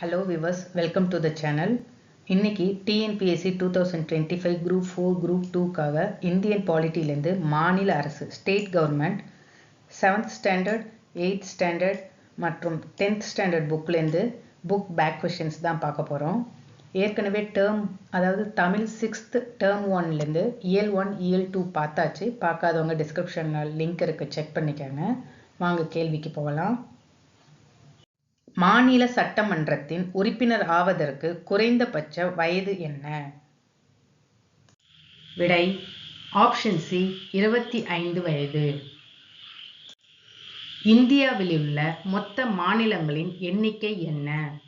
Hello viewers welcome to the channel இன்னைக்கு TNPSC two thousand twenty five group four group டூக்காக Indian பாலிட்டிலேருந்து மாநில அரசு state government seventh standard eighth standard மற்றும் tenth standard புக்லேருந்து book back questions தான் பார்க்க போகிறோம் ஏற்கனவே டேர்ம் அதாவது தமிழ் சிக்ஸ்த்து டேர்ம் ஒன்லேருந்து இயல் ஒன் இயல் டூ பார்த்தாச்சு. பார்க்காதவங்க டிஸ்கிரிப்ஷனில் லிங்க் இருக்குது செக் பண்ணிக்கோங்க. வாங்க கேள்விக்கு போகலாம். மாநில சட்டமன்றத்தின் உறுப்பினர் ஆவதற்கு குறைந்தபட்ச வயது என்ன? விடை ஆப்ஷன் சி இருபத்தி ஐந்து வயது. இந்தியாவில் உள்ள மொத்த மாநிலங்களின் எண்ணிக்கை என்ன?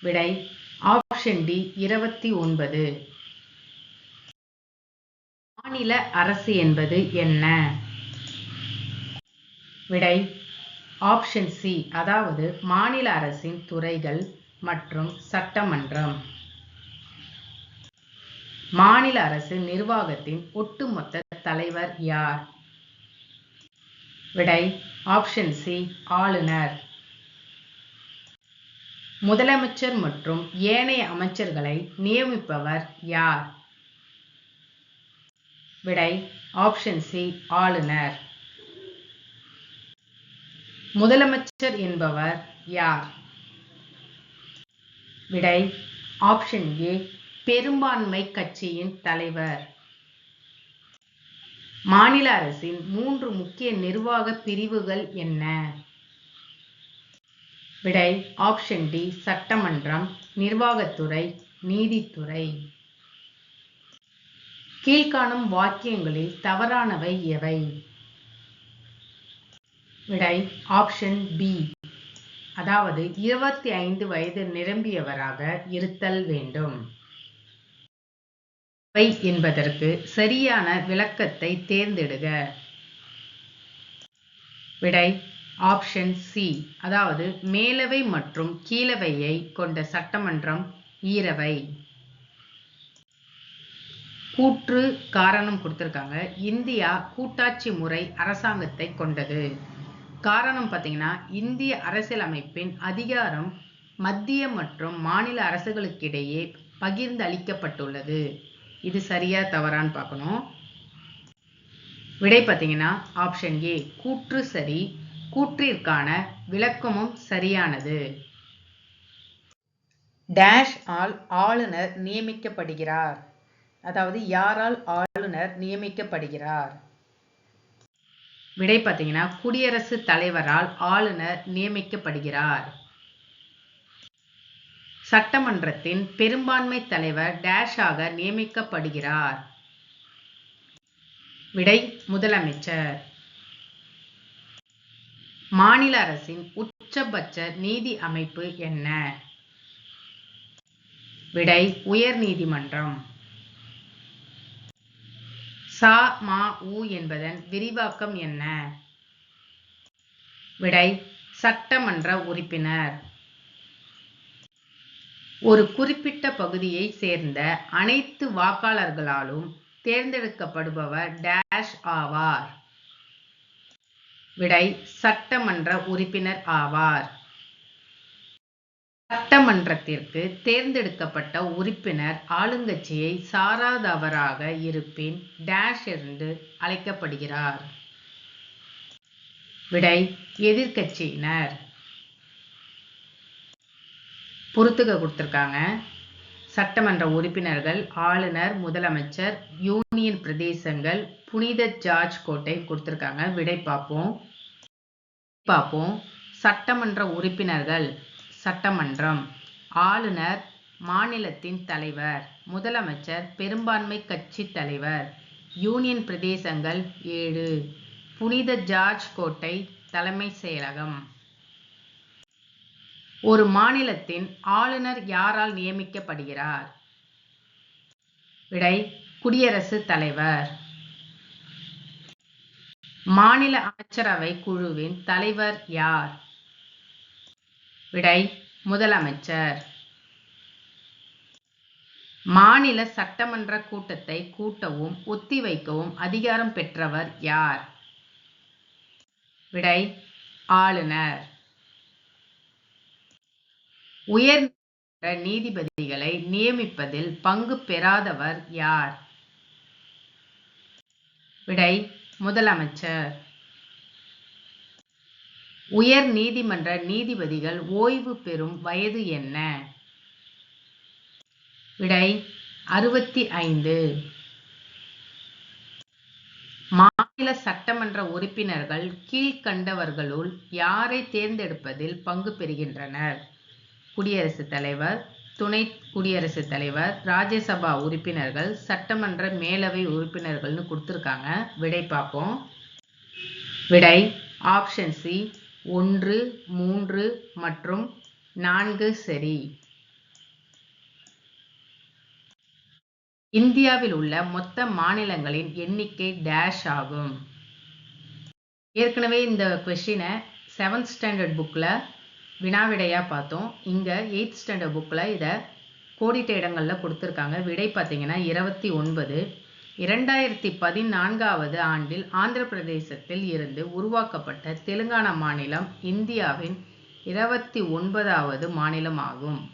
விடை ஆப்ஷன் டி இருபத்தி ஒன்பது. மாநில அரசு என்பது என்ன? விடை ஆப்ஷன் சி அதாவது மாநில அரசின் துறைகள் மற்றும் சட்டமன்றம். மாநில அரசு நிர்வாகத்தின் ஒட்டுமொத்த தலைவர் யார்? விடை ஆப்ஷன் சி ஆளுநர். முதலமைச்சர் மற்றும் ஏனைய அமைச்சர்களை நியமிப்பவர் யார்? விடை ஆப்ஷன் சி ஆளுநர். முதலமைச்சர் என்பவர் யார்? விடை ஆப்ஷன் ஏ பெரும்பான்மை கட்சியின் தலைவர். மாநில அரசின் மூன்று முக்கிய நிர்வாக பிரிவுகள் என்ன? விடை ஆப்ஷன் டி சட்டமன்றம் நிர்வாகத்துறை நீதித்துறை. கீழ்காணும் வாக்கியங்களில் தவறானவை எவை? விடை ஆப்ஷன் பி அதாவது இருபத்தி ஐந்து வயது நிரம்பியவராக இருத்தல் வேண்டும். வை என்பதற்கு சரியான விளக்கத்தை தேர்ந்தெடுக. விடை ஆப்ஷன் சி அதாவது மேலவை மற்றும் கீழவையை கொண்ட சட்டமன்றம் ஈரவை. கூற்று காரணம் கொடுத்திருக்காங்க. இந்தியா கூட்டாட்சி முறை அரசாங்கத்தை கொண்டது. காரணம் பார்த்தீங்கன்னா இந்திய அரசியலமைப்பின் அதிகாரம் மத்திய மற்றும் மாநில அரசுகளுக்கிடையே பகிர்ந்து அளிக்கப்பட்டுள்ளது. இது சரியா தவறான்னு பார்க்கணும். விடை பார்த்தீங்கன்னா ஆப்ஷன் ஏ கூற்று சரி கூற்றிற்கான விளக்கமும் சரியானது. டேஷ் ஆல் ஆளுநர் நியமிக்கப்படுகிறார். அதாவது யாரால் ஆளுநர் நியமிக்கப்படுகிறார்? விடை பார்த்தீங்கன்னா குடியரசுத் தலைவரால் ஆளுநர் நியமிக்கப்படுகிறார். சட்டமன்றத்தின் பெரும்பான்மை தலைவர் டேஷாக நியமிக்கப்படுகிறார். விடை முதலமைச்சர். மாநில அரசின் உச்சபட்ச நீதி அமைப்பு என்ன? விடை உயர் நீதிமன்றம் சா மா உ என்பதன் விரிவாக்கம் என்ன? விடை சட்டமன்ற உறுப்பினர். ஒரு குறிப்பிட்ட பகுதியை சேர்ந்த அனைத்து வாக்காளர்களாலும் தேர்ந்தெடுக்கப்படுபவர் டேஷ் ஆவார். விடை சட்டமன்ற உறுப்பினர் ஆவார். சட்டமன்றத்திற்கு தேர்ந்தெடுக்கப்பட்ட உறுப்பினர் ஆளுங்கட்சியை சாராதவராக இருப்பின் டேஷ் என்று அழைக்கப்படுகிறார். விடை எதிர்கட்சியினர் பொறுத்துக்க கொடுத்துருக்காங்க. சட்டமன்ற உறுப்பினர்கள் ஆளுநர் முதலமைச்சர் யூனியன் பிரதேசங்கள் புனித ஜார்ஜ் கோட்டை கொடுத்துருக்காங்க. விடை பார்ப்போம். பார்ப்போம். சட்டமன்ற உறுப்பினர்கள் சட்டமன்றம். ஆளுநர் மாநிலத்தின் தலைவர் முதலமைச்சர் பெரும்பான்மை கட்சி தலைவர் யூனியன் பிரதேசங்கள் ஏழு. புனித ஜார்ஜ் கோட்டை தலைமை செயலகம். ஒரு மாநிலத்தின் ஆளுநர் யாரால் நியமிக்கப்படுகிறார்? விடை குடியரசுத் தலைவர். மாநில அமைச்சரவை குழுவின் தலைவர் யார்? விடை முதலமைச்சர். மாநில சட்டமன்ற கூட்டத்தை கூட்டவும் ஒத்திவைக்கவும் அதிகாரம் பெற்றவர் யார்? விடை ஆளுநர். உயர் நீதிபதிகளை நியமிப்பதில் பங்கு பெறாதவர் யார்? விடை முதலமைச்சர். உயர் நீதிமன்ற நீதிபதிகள் ஓய்வு பெறும் வயது என்ன? விடை அறுபத்தி ஐந்து. மாநில சட்டமன்ற உறுப்பினர்கள் கீழ்கண்டவர்களுள் யாரை தேர்ந்தெடுப்பதில் பங்கு பெறுகின்றனர்? குடியரசுத் தலைவர் துணை குடியரசுத் தலைவர் ராஜ்யசபா உறுப்பினர்கள் சட்டமன்ற மேலவை உறுப்பினர்கள்னு கொடுத்துருக்காங்க. விடை பார்ப்போம். விடை ஆப்ஷன் சி ஒன்று மூன்று மற்றும் நான்கு சரி. இந்தியாவில் உள்ள மொத்த மாநிலங்களின் எண்ணிக்கை டேஷ் ஆகும். ஏற்கனவே இந்த கொஷினை செவன்த் ஸ்டாண்டர்ட் புக்கில் வினாவிடையாக பார்த்தோம். இங்கே எயித் ஸ்டாண்டர்ட் புக்கில் இதை கோடிட்ட இடங்களில் கொடுத்துருக்காங்க. விடை பார்த்தீங்கன்னா இருபத்தி ஒன்பது. இரண்டாயிரத்தி பதினான்காவது ஆண்டில் ஆந்திர பிரதேசத்தில் இருந்து உருவாக்கப்பட்ட தெலுங்கானா மாநிலம் இந்தியாவின் இருபத்தி ஒன்பதாவது மாநிலம் ஆகும்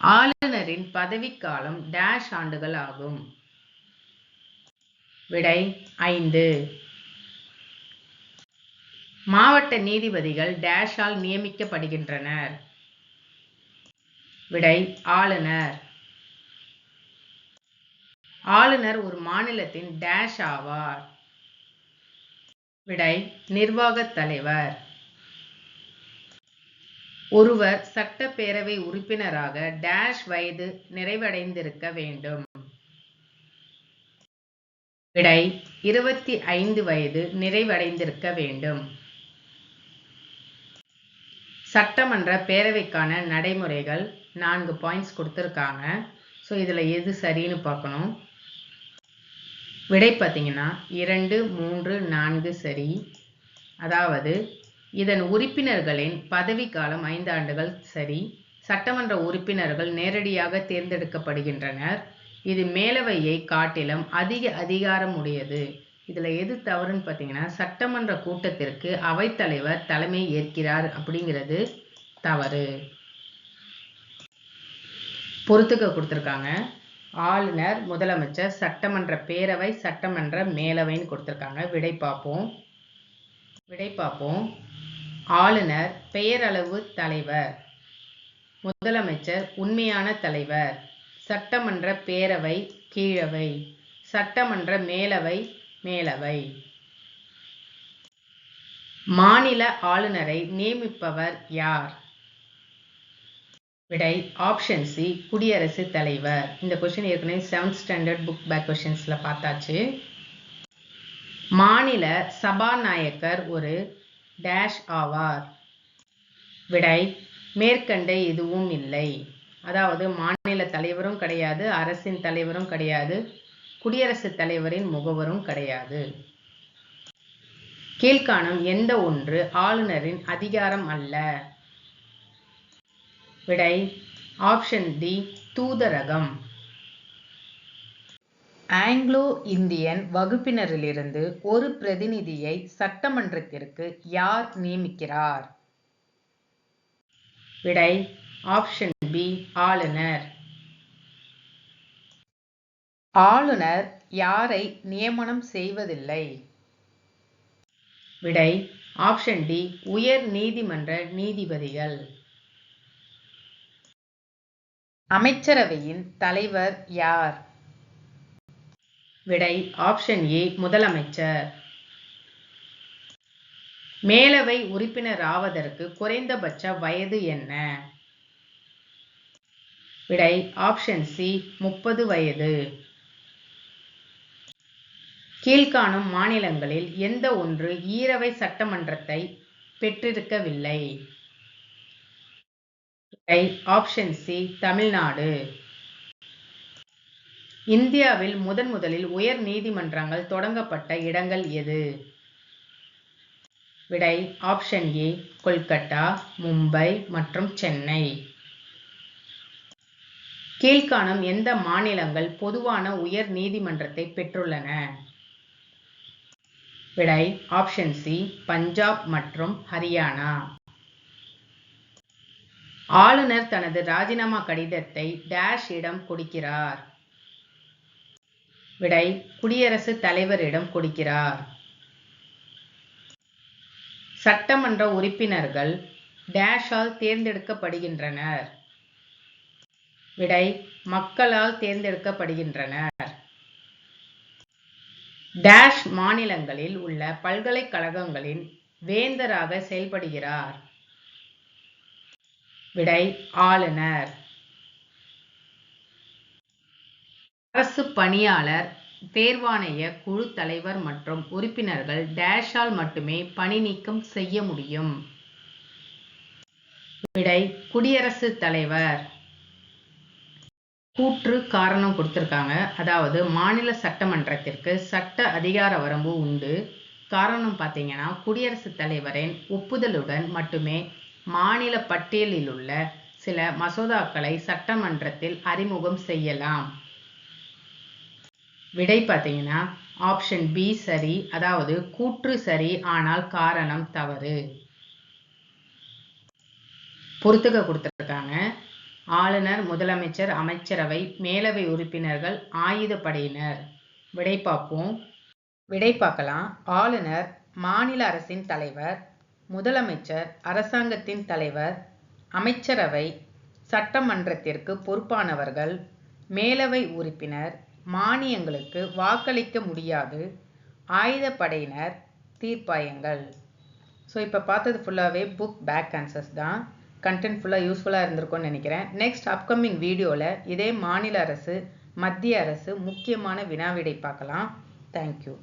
ஆளுநரின் பதவிக்காலம் டேஷ் ஆண்டுகள் ஆகும். விடை ஐந்து. மாவட்ட நீதிபதிகள் டேஷால் நியமிக்கப்படுகின்றனர். விடை ஆளுநர். ஆளுநர் ஒரு மாநிலத்தின் டேஷ் ஆவார். விடை நிர்வாகத் தலைவர். ஒருவர் சட்டப்பேரவை உறுப்பினராக டேஷ் வயது நிறைவடைந்திருக்க வேண்டும். விடை இருபத்தி ஐந்து வயது நிறைவடைந்திருக்க வேண்டும். சட்டமன்ற பேரவைக்கான நடைமுறைகள் நான்கு பாயிண்ட்ஸ் கொடுத்துருக்காங்க. ஸோ இதில் எது சரின்னு பார்க்கணும். விடை பார்த்தீங்கன்னா இரண்டு மூன்று நான்கு சரி. அதாவது இதன் உறுப்பினர்களின் பதவிக்காலம் ஐந்து ஆண்டுகள் சரி. சட்டமன்ற உறுப்பினர்கள் நேரடியாக தேர்ந்தெடுக்கப்படுகின்றனர். இது மேலவையை காட்டிலும் அதிக அதிகாரம் உடையது இதில் எது தவறுன்னு பார்த்தீங்கன்னா சட்டமன்ற கூட்டத்திற்கு அவைத்தலைவர் தலைமை ஏற்கிறார் அப்படிங்கிறது தவறு. பொறுத்துக்க கொடுத்துருக்காங்க. ஆளுநர் முதலமைச்சர் சட்டமன்ற பேரவை சட்டமன்ற மேலவைன்னு கொடுத்துருக்காங்க. விடை பார்ப்போம். விடை பார்ப்போம். ஆளுநர் பெயரளவு தலைவர். முதலமைச்சர் உண்மையான தலைவர். சட்டமன்ற பேரவை கீழவை. சட்டமன்ற மேலவை மேலவை. மாநில ஆளுநரை நியமிப்பவர் யார்? விடை ஆப்ஷன் சி குடியரசுத் தலைவர். இந்த கொஸ்டின் ஏற்கனவே செவன்த் ஸ்டாண்டர்ட் புக் பேக் கொஷின்ஸில் பார்த்தாச்சு. மாநில சபாநாயகர் ஒரு டேஷ் ஆவார். விடை மேற்கண்ட எதுவும் இல்லை. அதாவது மாநில தலைவரும் கிடையாது அரசின் தலைவரும் கிடையாது குடியரசுத் தலைவரின் முகவரும் கிடையாது. கீழ்காணும் எந்த ஒன்று ஆளுநரின் அதிகாரம் அல்ல. விடை. ஆப்ஷன் டி தூதரகம். ஆங்கிலோ இந்தியன் வகுப்பினரிலிருந்து ஒரு பிரதிநிதியை சட்டமன்றத்திற்கு யார் நியமிக்கிறார்? விடை ஆப்ஷன் பி ஆளுநர். ஆளுநர் யாரை நியமனம் செய்வதில்லை? விடை ஆப்ஷன் டி உயர் நீதிமன்ற நீதிபதிகள். அமைச்சரவையின் தலைவர் யார்? விடை ஆப்ஷன் ஏ முதலமைச்சர். மேலவை உறுப்பினர் ஆவதற்கு குறைந்தபட்ச வயது என்ன? விடை ஆப்ஷன் சி முப்பது வயது. கீழ்காணும் மாநிலங்களில் எந்த ஒன்று ஈரவை சட்டமன்றத்தை பெற்றிருக்கவில்லை? Option C Tamil Nadu. இந்தியாவில் முதன் முதலில் உயர் நீதிமன்றங்கள் தொடங்கப்பட்ட இடங்கள் எது? விடை ஆப்ஷன் ஏ கொல்கட்டா மும்பை மற்றும் சென்னை. கீழ்காணும் எந்த மாநிலங்கள் பொதுவான உயர் நீதிமன்றத்தை பெற்றுள்ளன? விடை ஆப்ஷன் சி பஞ்சாப் மற்றும் ஹரியானா. ஆளுநர் தனது ராஜினாமா கடிதத்தை டேஷ் இடம் கொடுக்கிறார். விடை குடியரசுத் தலைவரிடம் கொடுக்கிறார். சட்டமன்ற உறுப்பினர்கள் டேஷால் தேர்ந்தெடுக்கப்படுகின்றனர். விடை மக்களால் தேர்ந்தெடுக்கப்படுகின்றனர். டேஷ் மாநிலங்களில் உள்ள பல்கலைக்கழகங்களின் வேந்தராக செயல்படுகிறார். விடை ஆளுநர். அரசு பணியாளர் தேர்வாணைய குழு தலைவர் மற்றும் உறுப்பினர்கள் டேஷால் மட்டுமே பணி நீக்கம் செய்ய முடியும். விடை குடியரசுத் தலைவர். கூற்று காரணம் கொடுத்திருக்காங்க. அதாவது மாநில சட்டமன்றத்திற்கு சட்ட அதிகார வரம்பு உண்டு. காரணம் பார்த்தீங்கன்னா குடியரசுத் தலைவரின் ஒப்புதலுடன் மட்டுமே மாநில பட்டியலில் உள்ள சில மசோதாக்களை சட்டமன்றத்தில் அறிமுகம் செய்யலாம். விடை பார்த்தீங்கன்னா ஆப்ஷன் பி சரி அதாவது கூற்று சரி ஆனால் காரணம் தவறு. பொறுத்துக்க கொடுத்துருக்காங்க. ஆளுநர் முதலமைச்சர் அமைச்சரவை மேலவை உறுப்பினர்கள் ஆயுதப்படையினர். விடை பார்ப்போம். விடை பார்க்கலாம். ஆளுநர் மாநில அரசின் தலைவர் முதலமைச்சர் அரசாங்கத்தின் தலைவர் அமைச்சரவை சட்டமன்றத்திற்கு பொறுப்பானவர்கள் மேலவை உறுப்பினர் மானியங்களுக்கு வாக்களிக்க முடியாது ஆயுதப்படையினர் தீர்ப்பாயங்கள். ஸோ இப்போ பார்த்தது ஃபுல்லாகவே புக் பேக் ஆன்சர்ஸ் தான். கண்டென்ட் ஃபுல்லாக யூஸ்ஃபுல்லாக இருந்திருக்கும்னு நினைக்கிறேன். நெக்ஸ்ட் அப்கமிங் வீடியோவில் இதே மாநில அரசு மத்திய அரசு முக்கியமான வினாவிடை பார்க்கலாம். தேங்க்யூ